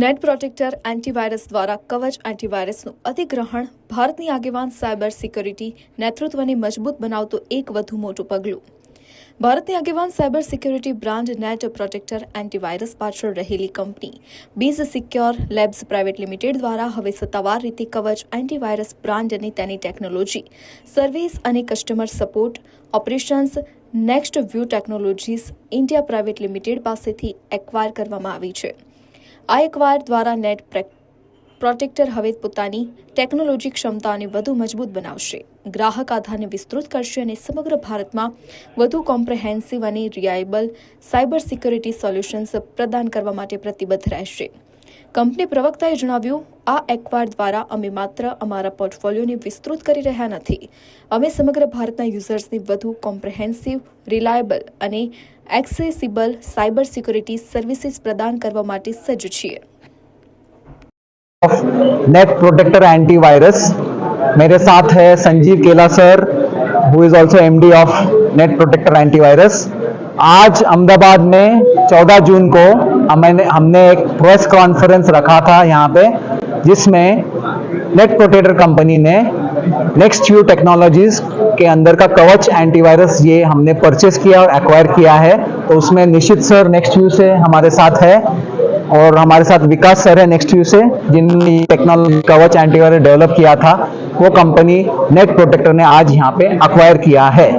net protector antivirus દ્વારા કવચ એન્ટીવાયરસનું અધિગ્રહણ ભારતની આગેવાન સાયબર સિક્યુરિટી નેતૃત્વને મજબૂત બનાવતું એક વધુ મોટું પગલું ભારતની આગેવાન cyber security brand net protector antivirus પાછળ રહેલી કંપની biz secure labs private limited દ્વારા હવે સત્તાવાર રીતે કવચ એન્ટીવાયરસ બ્રાન્ડ અને તેની ટેકનોલોજી સર્વિસ અને customer support operations next view technologies India private limited પાસેથી એક્વાયર કરવામાં આવી છે આ એકવાર દ્વારા નેટ પ્રોટેક્ટર હવે પોતાની ટેકનોલોજી ક્ષમતાને વધુ મજબૂત બનાવશે ગ્રાહક આધારને વિસ્તૃત કરશે અને સમગ્ર ભારતમાં વધુ કોમ્પ્રેહેન્સિવ અને રિલાયેબલ સાયબર સિક્યુરિટી સોલ્યુશન્સ પ્રદાન કરવા માટે પ્રતિબદ્ધ રહેશે કંપની પ્રવક્તાએ જણાવ્યું આ એકવાર દ્વારા અમે માત્ર અમારા પોર્ટફોલિયોને વિસ્તૃત કરી રહ્યા નથી અમે સમગ્ર ભારતના યુઝર્સની વધુ કોમ્પ્રેહેન્સિવ રિલાયબલ અને એક્સેસિબલ સાયબર સિક્યુરિટી સર્વિસીસ પ્રદાન કરવા માટે સજ્જ છીએ નેટ प्रोटेक्टर एंटीवायरस मेरे साथ है Sanjeev Kela sir who is also MD of net protector antivirus આજ अहमदाबाद में 14 जून को हमने हमने एक प्रेस कॉन्फ्रेंस रखा था यहाँ पे जिसमें नेट प्रोटेटर कंपनी ने नेक्स्ट यू टेक्नोलॉजीज के अंदर का कवच एंटीवायरस ये हमने परचेस किया और एक्वायर किया है तो उसमें निश्चित सर नेक्स्ट यू से हमारे साथ है और हमारे साथ विकास सर है नेक्स्ट यू से जिनने टेक्नोलॉजी कवच एंटीवायरस डेवलप किया था वो कंपनी नेट प्रोटेक्टर ने आज यहाँ पे अक्वायर किया है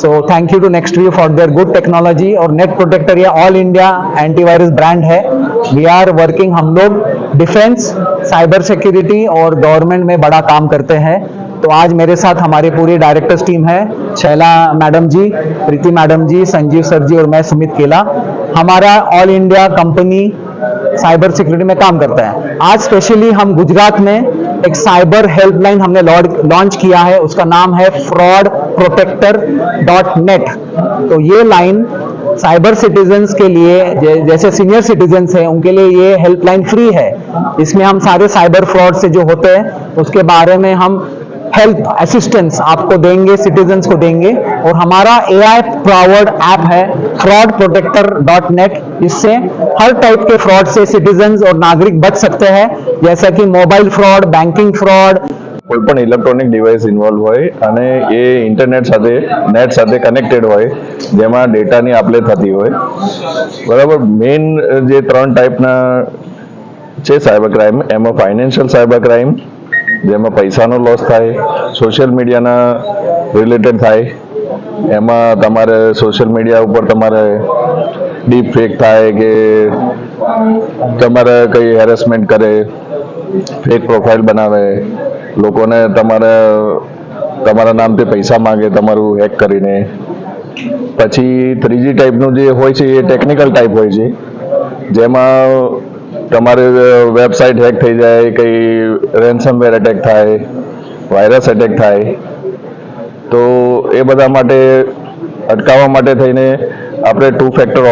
so thank you to next view for their good technology और नेट प्रोटेक्टर ये ऑल इंडिया एंटीवायरस ब्रांड है वी आर वर्किंग हम लोग डिफेंस साइबर सिक्योरिटी और गवर्नमेंट में बड़ा काम करते हैं तो आज मेरे साथ हमारे पूरी डायरेक्टर्स टीम है Shaila madam ji Preeti madam ji Sanjeev sir ji और मैं सुमित केला हमारा all India company cyber security में काम करता है आज स्पेशली हम गुजरात में एक साइबर हेल्पलाइन हमने लॉन्च किया है उसका नाम है फ्रॉड प्रोटेक्टर डॉट नेट तो ये लाइन साइबर सिटीजन्स के लिए जैसे सीनियर सिटीजन है उनके लिए ये हेल्पलाइन फ्री है इसमें हम सारे साइबर फ्रॉड से जो होते हैं उसके बारे में हम हेल्प असिस्टेंस आपको देंगे सिटीजन्स को देंगे और हमारा ए आई पावर्ड ऐप है फ्रॉड प्रोटेक्टर डॉट नेट इससे हर टाइप के फ्रॉड से सिटीजन्स और नागरिक बच सकते हैं जैसा कि मोबाइल फ्रॉड બેન્કિંગ ફ્રોડ કોઈ પણ ઇલેક્ટ્રોનિક ડિવાઇસ ઇન્વોલ્વ હોય અને એ ઇન્ટરનેટ સાથે નેટ સાથે કનેક્ટેડ હોય જેમાં ડેટાની આપલે થતી હોય બરાબર મેઇન જે ત્રણ ટાઈપના છે સાયબર ક્રાઇમ એમાં ફાઇનાન્શિયલ સાયબર ક્રાઇમ જેમાં પૈસાનો લોસ થાય સોશિયલ મીડિયાના રિલેટેડ થાય એમાં તમારે સોશિયલ મીડિયા ઉપર તમારે ડીપ ફેક થાય કે તમારે કંઈ હેરેસમેન્ટ કરે ફેક પ્રોફાઇલ બનાવે લોકોને તમારે તમારા નામથી પૈસા માંગે તમારું હેક કરીને પછી ત્રીજી ટાઈપનું જે હોય છે એ ટેકનિકલ ટાઈપ હોય છે જેમાં તમારે વેબસાઇટ હેક થઈ જાય કંઈ રેન્સમવેર એટેક થાય વાયરસ એટેક થાય તો એ બધા માટે અટકાવવા માટે થઈને આપણે ટુ ફેક્ટર